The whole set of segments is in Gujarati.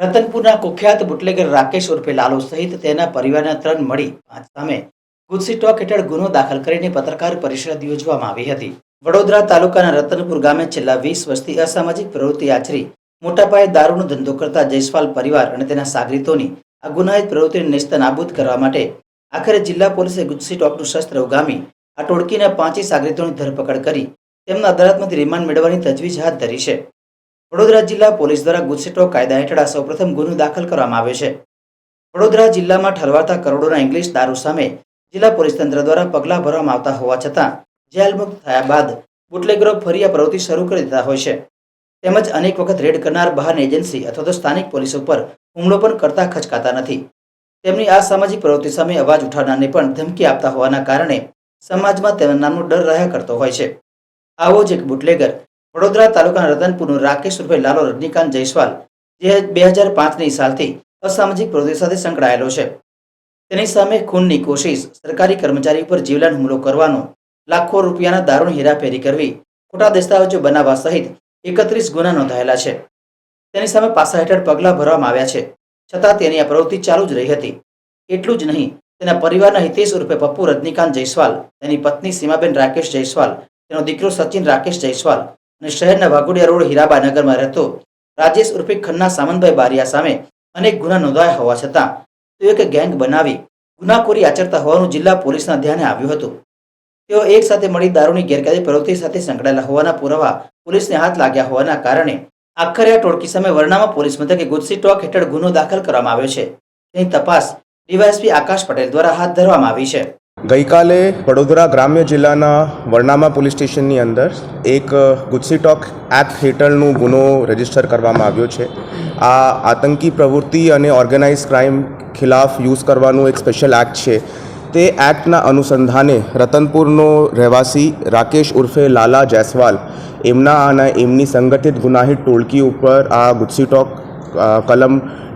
રતનપુરના કુખ્યાત બુટલેગર રાકેશ ઉર્ફે લાલુ સહિત તેના પરિવારના ત્રણ મળી પાંચ સામે ગુજસી ટોક હેઠળ ગુનો દાખલ કરીને પત્રકાર પરિષદ યોજવામાં આવી હતી. વડોદરા તાલુકાના રતનપુર ગામે છેલ્લા વીસ વર્ષથી અસામાજિક પ્રવૃત્તિ આચરી, મોટા પાયે દારૂનો ધંધો કરતા જયસ્વાલ પરિવાર અને તેના સાગરીતોની આ ગુનાહિત પ્રવૃત્તિને નેસ્ત નાબૂદ કરવા માટે આખરે જિલ્લા પોલીસે ગુજસી ટોકનું શસ્ત્ર ઉગામી, આ ટોળકીના પાંચે સાગરીતોની ધરપકડ કરી, તેમના અદાલતમાંથી રિમાન્ડ મેળવવાની તજવીજ હાથ ધરી છે. વડોદરા જિલ્લા પોલીસ દ્વારા ગુજસેટો કાયદા હેઠળ આ સૌપ્રથમ ગુનો દાખલ કરવામાં આવ્યો છે. વડોદરા જિલ્લામાં ઠલવાતા કરોડોના ઇંગ્લિશ દારૂ સામે જિલ્લા પોલીસ તંત્ર દ્વારા પગલાં ભરવામાં આવતા હોવા છતાં જેલમુક્ત થયા બાદ બુટલેગરો ફરી આ પ્રવૃત્તિ શરૂ કરી દેતા હોય છે. તેમજ અનેક વખત રેડ કરનાર બહારની એજન્સી અથવા તો સ્થાનિક પોલીસ ઉપર હુમલો પણ કરતા ખચકાતા નથી. તેમની આ સામાજિક પ્રવૃત્તિ સામે અવાજ ઉઠાવનારને પણ ધમકી આપતા હોવાના કારણે સમાજમાં તેમના નામનો ડર રહ્યા કરતો હોય છે. આવો જ એક બુટલેગર વડોદરા તાલુકાના રતનપુરનો રાકેશ ઉર્ફે લાલો રજનીકાંત જયસ્વાલ, જે બે હજાર પાંચની સાલથી અસામાજિક પ્રવૃત્તિ સાથે સંકળાયેલો છે. તેની સામે ખૂનની કોશિશ, સરકારી કર્મચારી ઉપર જીવલેણ હુમલો કરવાનો, લાખો રૂપિયાના દારૂણ હેરાફેરી કરવી, ખોટા દસ્તાવેજો બનાવવા સહિત એકત્રીસ ગુના નોંધાયેલા છે. તેની સામે પાસા હેઠળ પગલાં ભરવામાં આવ્યા છે. છતાં તેની આ પ્રવૃત્તિ ચાલુ જ રહી હતી. એટલું જ નહીં, તેના પરિવારના હિતેશ ઉર્ફે પપ્પુ રજનીકાંત જયસ્વાલ, તેની પત્ની સીમાબેન રાકેશ જયસ્વાલ, તેનો દીકરો સચિન રાકેશ જયસ્વાલ અને શહેરના વાઘોડિયા રોડ હીરાબાનગરમાં રહેતો રાજેશ ઉર્ફે ખન્ના સામંતભાઈ બારિયા સામે અનેક ગુના નોંધાયા હોવા છતાં તેઓ એક ગેંગ બનાવી ગુનાખોરી આચરતા હોવાનું જિલ્લા પોલીસના ધ્યાને આવ્યું હતું. તેઓ એક સાથે મળી દારૂની ગેરકાયદે પ્રવૃત્તિ સાથે સંકળાયેલા હોવાના પુરાવા પોલીસને હાથ લાગ્યા હોવાના કારણે આખરે આ ટોળકી સામે વરનામા પોલીસ મથકે ગુજસી ટોક હેઠળ ગુનો દાખલ કરવામાં આવ્યો છે. તેની તપાસ ડીવાયએસપી આકાશ પટેલ દ્વારા હાથ ધરવામાં આવી છે. ગઈકાલે વડોદરા ગ્રામ્ય જિલ્લાના વરનામા પોલીસ સ્ટેશનની અંદર એક ગુજસી ટોક એક્ટ હેઠળનું ગુનો રજિસ્ટર કરવામાં આવ્યો છે. આ આતંકી પ્રવૃત્તિ અને ઓર્ગેનાઇઝ ક્રાઇમ ખિલાફ યુઝ કરવાનું એક સ્પેશિયલ એક્ટ છે. તે એક્ટના અનુસંધાને રતનપુરનો રહેવાસી રાકેશ ઉર્ફે લાલા જયસ્વાલ એમના અને એમની સંગઠિત ગુનાહિત ટોળકી ઉપર આ ગુજસી ટોક કલમ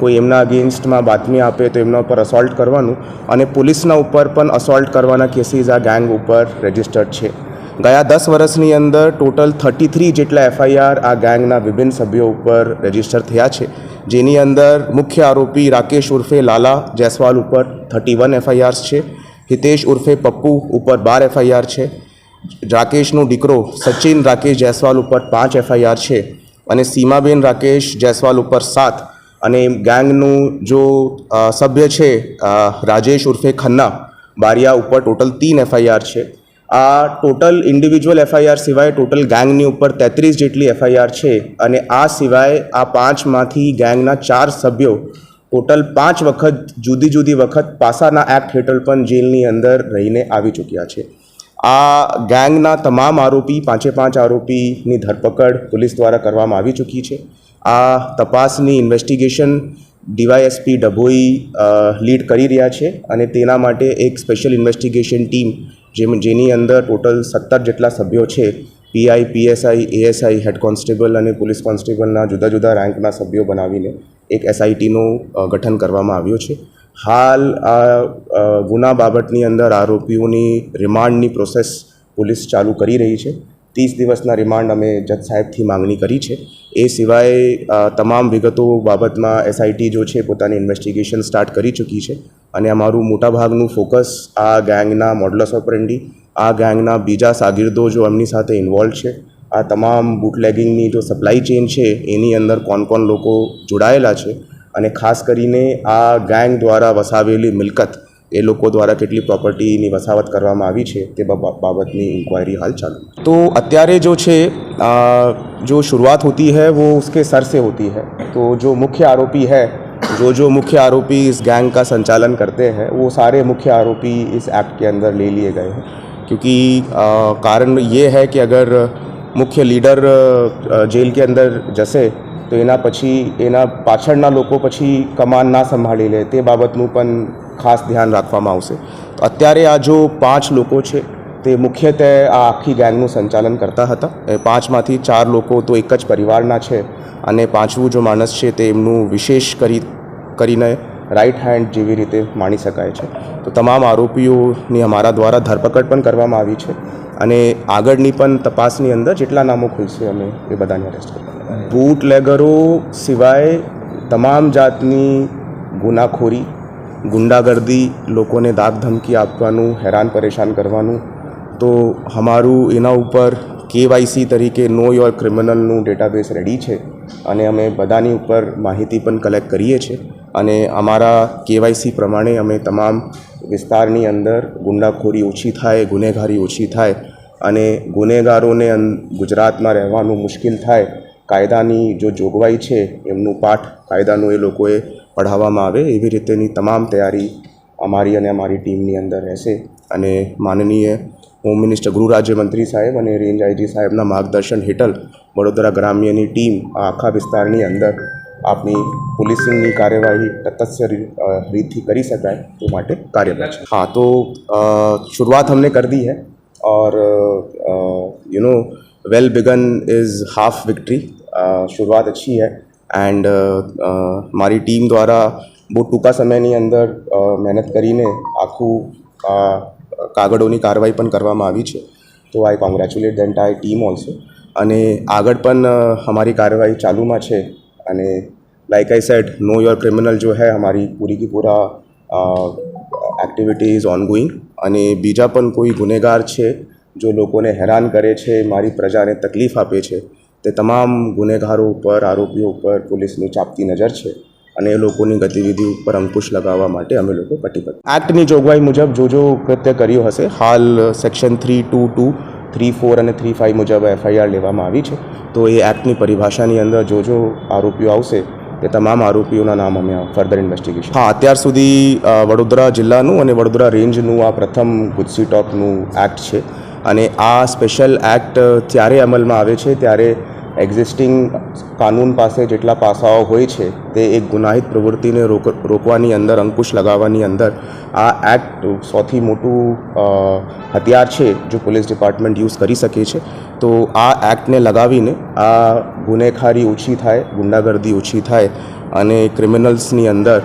કોઈ એમના અગેન્સ્ટમાં બાતમી આપે તો એમના ઉપર અસોલ્ટ કરવાનું અને પોલીસના ઉપર પણ અસોલ્ટ કરવાના કેસીસ આ ગેંગ ઉપર રજિસ્ટર્ડ છે. ગયા દસ વર્ષની અંદર ટોટલ થર્ટી થ્રી જેટલા એફઆઈઆર આ ગેંગના વિભિન્ન સભ્યો ઉપર રજિસ્ટર થયા છે. જેની અંદર મુખ્ય આરોપી રાકેશ ઉર્ફે લાલા જયસ્વાલ ઉપર થર્ટી વન એફઆઈઆર્સ છે. હિતેશ ઉર્ફે પપ્પુ ઉપર બાર એફઆઈઆર છે. રાકેશનો દીકરો સચિન રાકેશ જયસ્વાલ ઉપર પાંચ એફઆઈઆર છે. અને સીમાબેન રાકેશ જયસ્વાલ ઉપર સાત અને ગેંગનું જો સભ્ય છે રાજેશ ઉર્ફે ખન્ના, બારિયા ઉપર ટોટલ તીન એફઆઈઆર છે. આ ટોટલ ઇન્ડિવિજ્યુઅલ એફઆઈઆર સિવાય ટોટલ ગેંગની ઉપર તેત્રીસ જેટલી એફઆઈઆર છે અને આ સિવાય આ પાંચમાંથી ગેંગના ચાર સભ્યો ટોટલ પાંચ વખત, જુદી જુદી વખત પાસાના એક્ટ હેઠળ પણ જેલની અંદર રહીને આવી ચૂક્યા છે. આ ગેંગના તમામ આરોપી, પાંચે પાંચ આરોપીની ધરપકડ પોલીસ દ્વારા કરવામાં આવી ચૂકી છે. આ તપાસની ઇન્વેસ્ટિગેશન ડીવાયએસપી ડભોઈ લીડ કરી રહ્યા છે અને તેના માટે એક સ્પેશિયલ ઇન્વેસ્ટિગેશન ટીમ જેમ, જેની અંદર ટોટલ સત્તર જેટલા સભ્યો છે PI PSI ASI head constable અને પોલીસ કોન્સ્ટેબલના જુદા જુદા રેન્કના સભ્યો બનાવીને એક એસઆઈટીનું ગઠન કરવામાં આવ્યું છે. હાલ આ ગુના બાબતની અંદર આરોપીઓની રિમાન્ડની પ્રોસેસ પોલીસ ચાલુ કરી રહી છે. ત્રીસ દિવસના રિમાન્ડ અમે જજ સાહેબથી માંગણી કરી છે. એ સિવાય તમામ વિગતો બાબતમાં એસઆઈટી જો છે પોતાની ઇન્વેસ્ટિગેશન સ્ટાર્ટ કરી ચૂકી છે. અને અમારું મોટાભાગનું ફોકસ આ ગેંગના મોડલસ ઓપરેન્ડી આ ગેંગના બીજા સાગીરદો જો એમની સાથે ઇન્વોલ્વ છે, આ તમામ બુટલેગિંગની જો સપ્લાય ચેન છે, એની અંદર કોણ કોણ લોકો જોડાયેલા છે અને ખાસ કરીને આ ગેંગ દ્વારા વસાવેલી મિલકત એ લોકો દ્વારા કેટલી પ્રોપર્ટીની વસાવત કરવામાં આવી છે તે બા- બાબતની इंक्वायरी हाल चालू है। तो અત્યારે जो છે आ, जो शुरुआत होती है वो उसके सर से होती है तो जो मुख्य आरोपी है जो जो मुख्य आरोपी इस गैंग का संचालन करते हैं वो सारे मुख्य आरोपी इस एक्ट के अंदर ले लिए गए हैं क्योंकि आ, कारण ये है कि अगर મુખ્ય લીડર અ, જેલ કે અંદર જશે તો એના પછી, એના પાછળના લોકો પછી કમાન ના સંભાળી લે, તે બાબતનું પણ ખાસ ધ્યાન રાખવામાં આવશે. તો અત્યારે આ જો પાંચ લોકો છે, તે મુખ્યત્વે આ આખી ગેંગનું સંચાલન કરતા હતા. એ પાંચમાંથી ચાર લોકો તો એક જ પરિવારના છે અને પાંચમું જો માણસ છે, તે એમનું વિશેષ કરી, કરીને રાઈટ હેન્ડ જેવી રીતે માણી શકાય છે. તો તમામ આરોપીઓની અમારા દ્વારા ધરપકડ પણ કરવામાં આવી છે અને આગળની પણ તપાસની અંદર જેટલા નામો ખુલશે, અમે એ બધાને અરેસ્ટ કરવાના બૂટ લેગરો સિવાય તમામ જાતની ગુનાખોરી, ગુંડાગર્દી, લોકોને દાગ ધમકી આપવાનું, હેરાન પરેશાન કરવાનું, તો અમારું એના ઉપર કેવાયસી તરીકે નો યોર ક્રિમિનલનું ડેટાબેસ રેડી છે અને અમે બધાની ઉપર માહિતી પણ કલેક્ટ કરીએ છીએ અને અમારા કેવાયસી પ્રમાણે અમે તમામ વિસ્તારની અંદર ગુંડાખોરી ઓછી થાય, ગુનેગારી ઓછી થાય અને ગુનેગારોને ગુજરાતમાં રહેવાનું મુશ્કેલ થાય કાયદાની જો જોગવાઈ છે એમનું પાઠ કાયદાનું એ લોકોએ પઢાવવામાં આવે એવી રીતેની તમામ તૈયારી અમારી અને અમારી ટીમની અંદર રહેશે અને માનનીય હોમ મિનિસ્ટર ગૃહ રાજ્યમંત્રી સાહેબ અને રેન્જ આઈજી સાહેબના માર્ગદર્શન હેઠળ વડોદરા ગ્રામ્યની ટીમ આ આખા વિસ્તારની અંદર આપણી પોલીસિંગની કાર્યવાહી તટસ્થ રી- અ, રીતથી કરી શકાય તે માટે કાર્યરત છે हाँ तो अ, शुरुआत हमने कर दी है और you know well begun is half victory શરૂઆત अच्छी है। એન્ડ મારી ટીમ દ્વારા બહુ ટૂંકા સમયની અંદર મહેનત કરીને આખું કાગળોની કાર્યવાહી પણ કરવામાં આવી છે તો I congratulate the entire team also અને આગળ પણ હમારી કાર્યવાહી ચાલુમાં છે અને like I said know your criminal જો હૈ અમારી પૂરી કી પૂરા એક્ટિવિટી ઇઝ ઓનગોઈંગ અને બીજા પણ કોઈ ગુનેગાર છે જો લોકોને હેરાન કરે છે મારી પ્રજાને તકલીફ આપે છે તે તમામ ગુનેગારો ઉપર, આરોપીઓ ઉપર પોલીસની ચાપતી નજર છે અને એ લોકોની ગતિવિધિ ઉપર અંકુશ લગાવવા માટે અમે લોકો કટિબદ્ધ. એક્ટની જોગવાઈ મુજબ જો જો કૃત્ય કર્યું હશે. હાલ section three two two three four અને થ્રી ફાઇવ મુજબ એફઆઈઆર લેવામાં આવી છે. તો એ એક્ટની પરિભાષાની અંદર જો જો આરોપીઓ આવશે. તે તમામ આરોપીઓના નામ અમે ફર્ધર ઇન્વેસ્ટિગેશન હા, અત્યાર સુધી વડોદરા જિલ્લાનું અને વડોદરા રેન્જનું આ પ્રથમ ગુજસી ટોકનું એક્ટ છે. અને આ સ્પેશિયલ એક્ટ ત્યારે અમલમાં આવે છે, ત્યારે એક્ઝિસ્ટિંગ કાનૂન પાસે જેટલા પાસાઓ હોય છે, તે એક ગુનાહિત પ્રવૃત્તિને રોક, રોકવાની અંદર, અંકુશ લગાવવાની અંદર, આ એક્ટ સૌથી મોટું હથિયાર છે જો પોલીસ ડિપાર્ટમેન્ટ યુઝ કરી શકે છે, તો આ એક્ટને લગાવીને આ ગુનેખારી ઓછી થાય, ગુંડાગર્દી ઓછી થાય અને ક્રિમિનલ્સની અંદર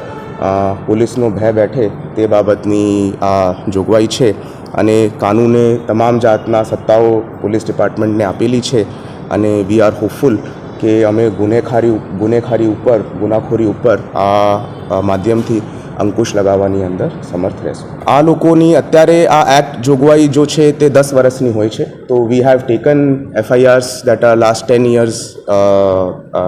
પોલીસનો ભય બેઠે તે બાબતની આ જોગવાઈ છે અને કાનૂને તમામ જાતના સત્તાઓ પોલીસ ડિપાર્ટમેન્ટને આપેલી છે. અને વી આર હોપફુલ કે અમે ગુનેખારી ગુનેખારી ઉપર ગુનાખોરી ઉપર આ આ માધ્યમથી અંકુશ લગાવવાની અંદર સમર્થ રહેશું આ લોકોની અત્યારે આ એક્ટ જોગવાઈ જો છે તે દસ વર્ષની હોય છે તો we have taken FIRs that are last ten years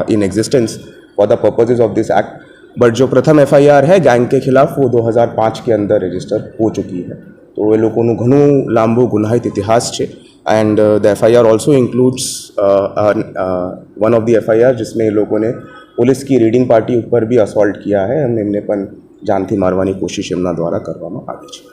in existence for the purposes of this act but जो प्रथम एफआईआर है गैंग के खिलाफ वो 2005 के अंदर रजिस्टर हो चुकी है તો એ લોકોનું ઘણું લાંબુ ગુનાહિત ઇતિહાસ છે and the FIR also includes one of the FIR जिसमें એ લોકોને पुलिस की રીડિંગ પાર્ટી ઉપર બી અસોલ્ટ કિયા है અને એમને પણ જાનથી મારવાની કોશિશ એમના દ્વારા કરવામાં આવી છે